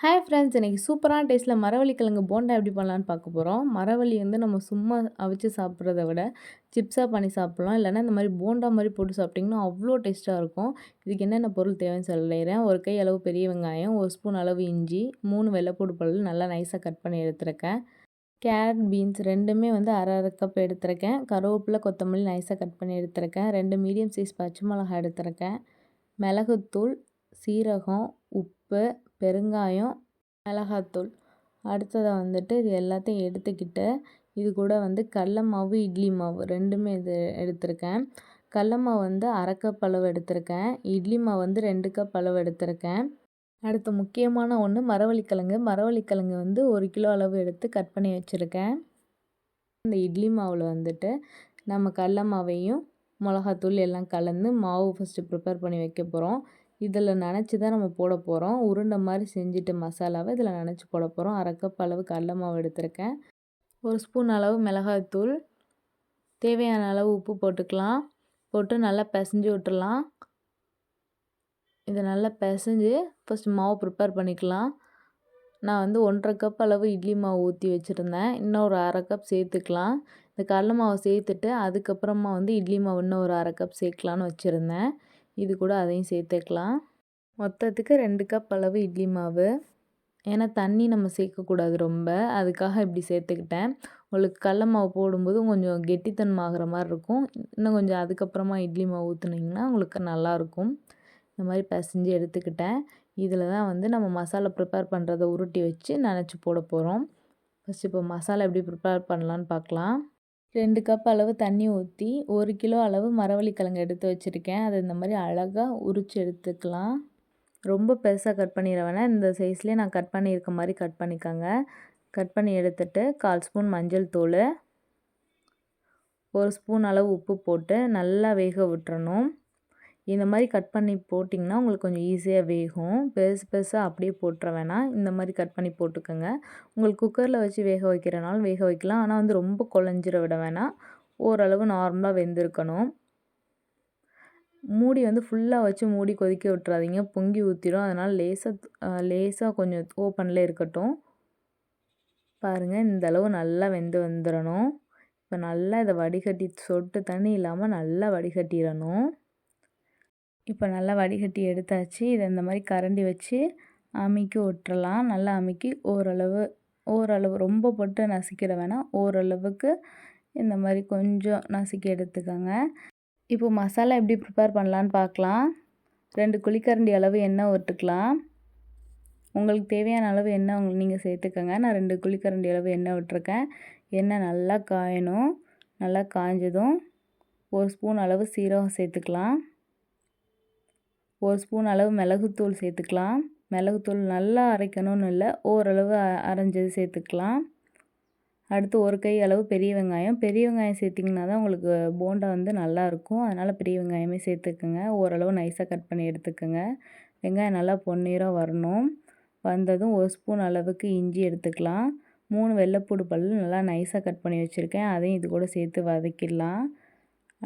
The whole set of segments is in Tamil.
ஹாய் ஃப்ரெண்ட்ஸ் இன்றைக்கி சூப்பரான டேஸ்ட்டில் மரவள்ளி கிழங்கு போண்டா எப்படி பண்ணலான்னு பார்க்க போகிறோம் மரவள்ளி வந்து நம்ம சும்மா அவிச்சு சாப்பிட்றத விட சிப்ஸாக பண்ணி சாப்பிட்லாம். இல்லைனா இந்த மாதிரி போண்டா மாதிரி போட்டு சாப்பிட்டிங்கன்னா அவ்வளோ டேஸ்ட்டாக இருக்கும். இதுக்கு என்னென்ன பொருள் தேவைன்னு சொல்லிடுறேன். ஒரு கை அளவு பெரிய வெங்காயம் ஒரு ஸ்பூன் அளவு இஞ்சி மூணு வெள்ளைப்பூடு பல்லு நல்லா நைஸாக கட் பண்ணி எடுத்துருக்கேன். கேரட் பீன்ஸ் ரெண்டுமே வந்து அரை அரை கப் எடுத்துருக்கேன். கருவேப்பிலை கொத்தமல்லி நைஸாக கட் பண்ணி எடுத்திருக்கேன். ரெண்டு மீடியம் சைஸ் பச்சை மிளகாய் எடுத்திருக்கேன். மிளகுத்தூள் சீரகம் உப்பு பெருங்காயம் மிளகாத்தூள். அடுத்ததாக வந்துட்டு இது எல்லாத்தையும் எடுத்துக்கிட்டு இது கூட வந்து கடல மாவு இட்லி மாவு ரெண்டுமே இது எடுத்திருக்கேன். கடல மாவு வந்து அரை கப் அளவு எடுத்திருக்கேன். இட்லி மாவு வந்து ரெண்டு கப் அளவு எடுத்திருக்கேன். அடுத்து முக்கியமான ஒன்று மரவள்ளிக்கிழங்கு. மரவள்ளிக்கிழங்கு வந்து ஒரு கிலோ அளவு எடுத்து கட் பண்ணி வச்சுருக்கேன். இந்த இட்லி மாவில் வந்துட்டு நம்ம கடல மாவையும் மிளகாத்தூள் எல்லாம் கலந்து மாவு ஃபஸ்ட்டு ப்ரிப்பேர் பண்ணி வைக்க போகிறோம் இதில் நனைச்சி தான் நம்ம போட போகிறோம். உருண்டை மாதிரி செஞ்சுட்டு மசாலாவை இதில் நனைச்சி போட போகிறோம். அரை கப் அளவு கடல மாவு எடுத்திருக்கேன். ஒரு ஸ்பூன் அளவு மிளகாய்த்தூள் தேவையான அளவு உப்பு போட்டுக்கலாம். போட்டு நல்லா பிசைஞ்சு விட்டுடலாம். இதை நல்லா பிசைஞ்சு ஃபஸ்ட் மாவு ப்ரிப்பேர் பண்ணிக்கலாம். நான் வந்து ஒன்றரை கப் அளவு இட்லி மாவு ஊற்றி வச்சுருந்தேன். இன்னும் ஒரு அரை கப் சேர்த்துக்கலாம். இந்த கடல மாவை சேர்த்துட்டு அதுக்கப்புறமா வந்து இட்லி மாவு இன்னும் ஒரு அரை கப் சேர்க்கலான்னு வச்சுருந்தேன். இது கூட அதையும் சேர்த்துக்கலாம். மொத்தத்துக்கு ரெண்டு கப் அளவு இட்லி மாவு. ஏன்னா தண்ணி நம்ம சேர்க்கக்கூடாது ரொம்ப. அதுக்காக இப்படி சேர்த்துக்கிட்டேன். உங்களுக்கு கடல மாவு போடும்போது கொஞ்சம் கெட்டித்தன்மாகிற மாதிரி இருக்கும். இன்னும் கொஞ்சம் அதுக்கப்புறமா இட்லி மாவு ஊற்றுனீங்கன்னா உங்களுக்கு நல்லாயிருக்கும். இந்த மாதிரி பசைஞ்சு எடுத்துக்கிட்டேன். இதில் தான் வந்து நம்ம மசாலா ப்ரிப்பேர் பண்ணுறத உருட்டி வச்சு நினச்சி போட போகிறோம். ஃபஸ்ட் இப்போ மசாலா எப்படி ப்ரிப்பேர் பண்ணலான்னு பார்க்கலாம். ரெண்டு கப் அளவு தண்ணி ஊற்றி ஒரு கிலோ அளவு மரவள்ளி கிழங்கு எடுத்து வச்சுருக்கேன். அதை இந்த மாதிரி அழகாக உரித்து எடுத்துக்கலாம். ரொம்ப பெருசாக கட் பண்ணிட வேணாம். இந்த சைஸ்லேயே நான் கட் பண்ணியிருக்க மாதிரி கட் பண்ணிக்கோங்க. கட் பண்ணி எடுத்துட்டு கால் ஸ்பூன் மஞ்சள் தூள் ஒரு ஸ்பூன் அளவு உப்பு போட்டு நல்லா வேக விட்டுறணும். இந்த மாதிரி கட் பண்ணி போட்டிங்கன்னா உங்களுக்கு கொஞ்சம் ஈஸியாக வேகும். பெருசு பெருசாக அப்படியே போட்டுற வேணாம். இந்த மாதிரி கட் பண்ணி போட்டுக்கோங்க. உங்களுக்கு குக்கரில் வச்சு வேக வைக்கிறனாலும் வேக வைக்கலாம். ஆனால் வந்து ரொம்ப குழஞ்சிர விட வேணாம். ஓரளவு நார்மலாக வெந்திருக்கணும். மூடி வந்து ஃபுல்லாக வச்சு மூடி கொதிக்க விட்டுறாதீங்க. பொங்கி ஊற்றிடும் அதனால் லேசாக லேசாக கொஞ்சம் ஓப்பனில் இருக்கட்டும். பாருங்கள் இந்த அளவு நல்லா வெந்து வந்துடணும் இப்போ நல்லா இதை வடிகட்டி சொட்டு தண்ணி இல்லாமல் நல்லா வடிகட்டிடணும். இப்போ நல்லா வடிகட்டி எடுத்தாச்சு. இதை இந்த மாதிரி கரண்டி வச்சு அமுக்கி விட்டுறலாம். நல்லா அமுக்கி ஓரளவு ஓரளவு ரொம்ப போட்டு நசுக்கிட வேணாம். ஓரளவுக்கு இந்த மாதிரி கொஞ்சம் நசுக்கி எடுத்துக்கோங்க. இப்போ மசாலா எப்படி ப்ரிப்பேர் பண்ணலான்னு பார்க்கலாம். ரெண்டு குழிக்கரண்டி அளவு எண்ணெய் விட்டுக்கலாம். உங்களுக்கு தேவையான அளவு எண்ணெய் உங்களுக்கு நீங்கள் சேர்த்துக்கோங்க. நான் ரெண்டு குழிக்கரண்டி அளவு எண்ணெய் விட்டுருக்கேன். எண்ணெய் நல்லா காயணும். நல்லா காய்ஞ்சதும் ஒரு ஸ்பூன் அளவு சீரகம் சேர்த்துக்கலாம். ஒரு ஸ்பூன் அளவு மிளகுத்தூள் சேர்த்துக்கலாம். மிளகுத்தூள் நல்லா அரைக்கணும்னு இல்லை ஓரளவு அரைஞ்சது சேர்த்துக்கலாம். அடுத்து ஒரு கை அளவு பெரிய வெங்காயம். பெரிய வெங்காயம் சேர்த்திங்கன்னா தான் உங்களுக்கு போண்டா வந்து நல்லாயிருக்கும் அதனால் பெரிய வெங்காயமே சேர்த்துக்குங்க. ஓரளவு நைஸாக கட் பண்ணி எடுத்துக்கோங்க. வெங்காயம் நல்லா பொன்னீராக வரணும். வந்ததும் ஒரு ஸ்பூன் அளவுக்கு இஞ்சி எடுத்துக்கலாம். மூணு வெள்ளைப்பூடு பல் நல்லா நைஸாக கட் பண்ணி வச்சுருக்கேன். அதையும் இது கூட சேர்த்து வதக்கிடலாம்.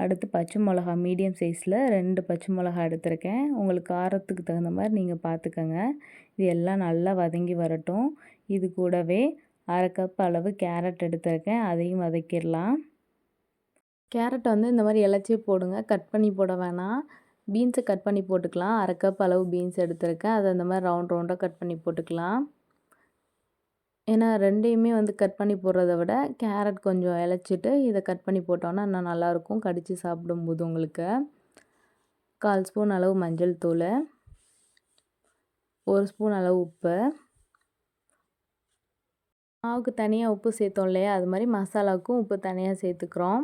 அடுத்து பச்சை மிளகா மீடியம் சைஸில் ரெண்டு பச்சை மிளகா எடுத்திருக்கேன். உங்களுக்கு காரத்துக்கு தகுந்த மாதிரி நீங்கள் பார்த்துக்கோங்க. இது எல்லாம் நல்லா வதங்கி வரட்டும். இது கூடவே அரை கப் அளவு கேரட் எடுத்திருக்கேன். அதையும் வதக்கிடலாம். கேரட் வந்து இந்த மாதிரி இலச்சி போடுங்க. கட் பண்ணி போட வேணாம். பீன்ஸை கட் பண்ணி போட்டுக்கலாம். அரை கப் அளவு பீன்ஸ் எடுத்திருக்கேன். அதை இந்த மாதிரி ரவுண்ட் ரவுண்டாக கட் பண்ணி போட்டுக்கலாம். ஏன்னா ரெண்டையுமே வந்து கட் பண்ணி போடுறத விட கேரட் கொஞ்சம் இலச்சிட்டு இதை கட் பண்ணி போட்டோன்னா இன்னும் நல்லாயிருக்கும் கடித்து சாப்பிடும்போது உங்களுக்கு. கால் ஸ்பூன் அளவு மஞ்சள் தூள். ஒரு ஸ்பூன் அளவு உப்பு. மாவுக்கு தனியாக உப்பு சேர்த்தோம் இல்லையா? அது மாதிரி மசாலாவுக்கும் உப்பு தனியாக சேர்த்துக்கிறோம்.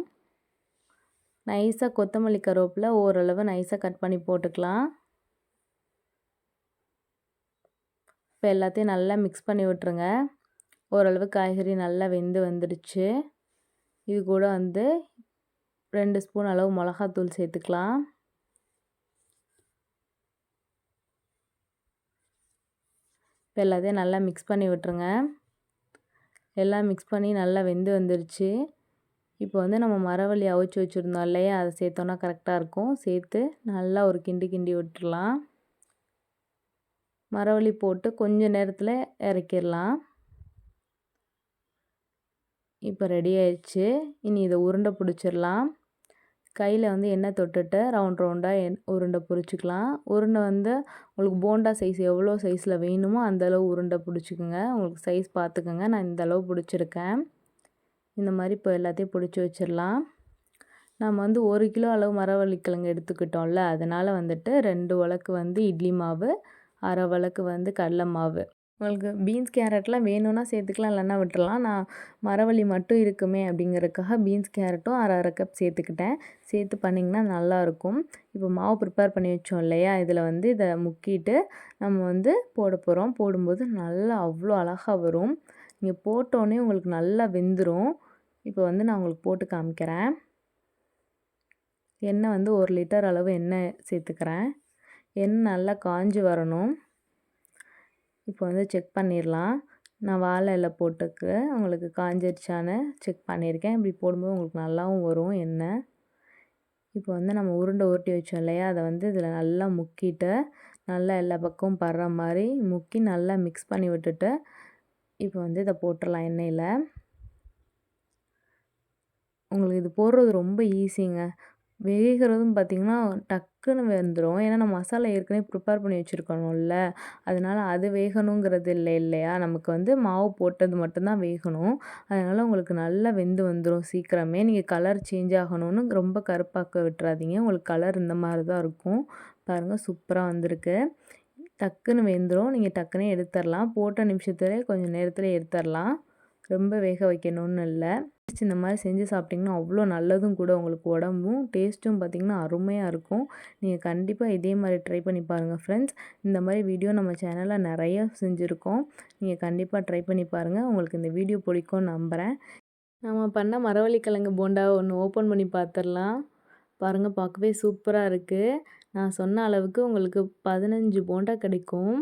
நைஸாக கொத்தமல்லி கருவேப்பில் ஓரளவு நைஸாக கட் பண்ணி போட்டுக்கலாம். இப்போ எல்லாத்தையும் நல்லா மிக்ஸ் பண்ணி விட்டுருங்க. ஓரளவு காய்கறி நல்லா வெந்து வந்துடுச்சு. இது கூட வந்து ரெண்டு ஸ்பூன் அளவு மிளகாத்தூள் சேர்த்துக்கலாம். இப்போ எல்லாத்தையும் நல்லா மிக்ஸ் பண்ணி விட்டுருங்க. எல்லாம் மிக்ஸ் பண்ணி நல்லா வெந்து வந்துடுச்சு. இப்போ வந்து நம்ம மரவள்ளி அவிச்சு வச்சுருந்தோம் இல்லையா? அதை சேர்த்தோன்னா கரெக்டாக இருக்கும். சேர்த்து நல்லா ஒரு கிண்டி கிண்டி விட்டுடலாம். மரவள்ளி போட்டு கொஞ்சம் நேரத்தில் இறக்கிடலாம். இப்போ ரெடி ஆயிடுச்சு. இனி இதை உருண்டை பிடிச்சிடலாம். கையில் வந்து எண்ணெய் தொட்டுட்டு ரவுண்ட் ரவுண்டாக எண் உருண்டை பிடிச்சிக்கலாம். உருண்டை வந்து உங்களுக்கு போண்டா சைஸ் எவ்வளோ சைஸில் வேணுமோ அந்தளவு உருண்டை பிடிச்சிக்கோங்க. உங்களுக்கு சைஸ் பார்த்துக்கோங்க. நான் இந்த அளவு பிடிச்சிருக்கேன். இந்த மாதிரி இப்போ எல்லாத்தையும் பிடிச்சி வச்சிடலாம். நம்ம வந்து ஒரு கிலோ அளவு மரவள்ளிக்கிழங்கு எடுத்துக்கிட்டோம்ல அதனால் வந்துட்டு ரெண்டு உலக்கு வந்து இட்லி மாவு அரை வழக்கு வந்து கடலை மாவு. உங்களுக்கு பீன்ஸ் கேரட்லாம் வேணும்னா சேர்த்துக்கலாம் இல்லைன்னா விட்டுறலாம். நான் மரவள்ளி மட்டும் இருக்குமே அப்படிங்கிறதுக்காக பீன்ஸ் கேரட்டும் அரை அரை கப் சேர்த்துக்கிட்டேன். சேர்த்து பண்ணிங்கன்னா நல்லாயிருக்கும். இப்போ மாவு ப்ரிப்பேர் பண்ணி வச்சோம் இல்லையா? இதில் வந்து இதை முக்கிட்டு நம்ம வந்து போட போகிறோம். போடும்போது நல்லா அவ்வளோ அழகாக வரும். நீங்கள் போட்டோன்னே உங்களுக்கு நல்லா வெந்துடும் இப்போ வந்து நான் உங்களுக்கு போட்டு காமிக்கிறேன். எண்ணெய் வந்து ஒரு லிட்டர் அளவு எண்ணெய் சேர்த்துக்கிறேன். எண்ணெய் நல்லா காஞ்சி வரணும். இப்போ வந்து செக் பண்ணிடலாம் நான் வாழை இலை போட்டுக்கு உங்களுக்கு காஞ்சிருச்சான்னு செக் பண்ணியிருக்கேன் இப்படி போடும்போது உங்களுக்கு நல்லாவும் வரும் எண்ணெய். இப்போ வந்து நம்ம உருண்டை உருட்டி வச்சோம் இல்லையா? அதை வந்து இதில் நல்லா முக்கிட்டு நல்லா எல்லா பக்கமும் படுற மாதிரி முக்கி நல்லா மிக்ஸ் பண்ணி விட்டுட்டு இப்போ வந்து இதை போட்டுடலாம் எண்ணெயில். உங்களுக்கு இது போடுறது ரொம்ப ஈஸிங்க வேகிறதும் பார்த்திங்கன்னா டக்குன்னு வெந்துடும் ஏன்னா நம்ம மசாலா ஏற்கனவே ப்ரிப்பேர் பண்ணி வச்சுருக்கணும்ல. அதனால் அது வேகணுங்கிறது இல்லை இல்லையா? நமக்கு வந்து மாவு போட்டது மட்டும்தான் வேகணும். அதனால் உங்களுக்கு நல்லா வெந்து வந்துடும் சீக்கிரமே. நீங்கள் கலர் சேஞ்ச் ஆகணும்னு ரொம்ப கருப்பாக்க விட்டுறாதீங்க. உங்களுக்கு கலர் இந்த மாதிரி தான் இருக்கும். பாருங்கள் சூப்பராக வந்திருக்கு. டக்குன்னு வெந்துடும் நீங்கள் டக்குன்னு எடுத்துடலாம் போட்ட நிமிஷத்துலேயே கொஞ்சம் நேரத்தில் எடுத்துடலாம் ரொம்ப வேக வைக்கணும்னு இல்லை. இந்த மாதிரி செஞ்சு சாப்பிட்டிங்கன்னா அவ்வளோ நல்லதும் கூட உங்களுக்கு உடம்பும் டேஸ்ட்டும் பார்த்திங்கன்னா அருமையாக இருக்கும். நீங்கள் கண்டிப்பாக இதே மாதிரி ட்ரை பண்ணி பாருங்கள் ஃப்ரெண்ட்ஸ் இந்த மாதிரி வீடியோ நம்ம சேனலில் நிறைய செஞ்சுருக்கோம். நீங்கள் கண்டிப்பாக ட்ரை பண்ணி பாருங்கள் உங்களுக்கு இந்த வீடியோ பிடிக்கும்னு நம்புகிறேன் நம்ம பண்ண மரவள்ளிக்கிழங்கு போண்டா ஒன்று ஓப்பன் பண்ணி பார்த்துடலாம் பாருங்கள் பார்க்கவே சூப்பராக இருக்குது நான் சொன்ன அளவுக்கு உங்களுக்கு பதினஞ்சு போண்டா கிடைக்கும்.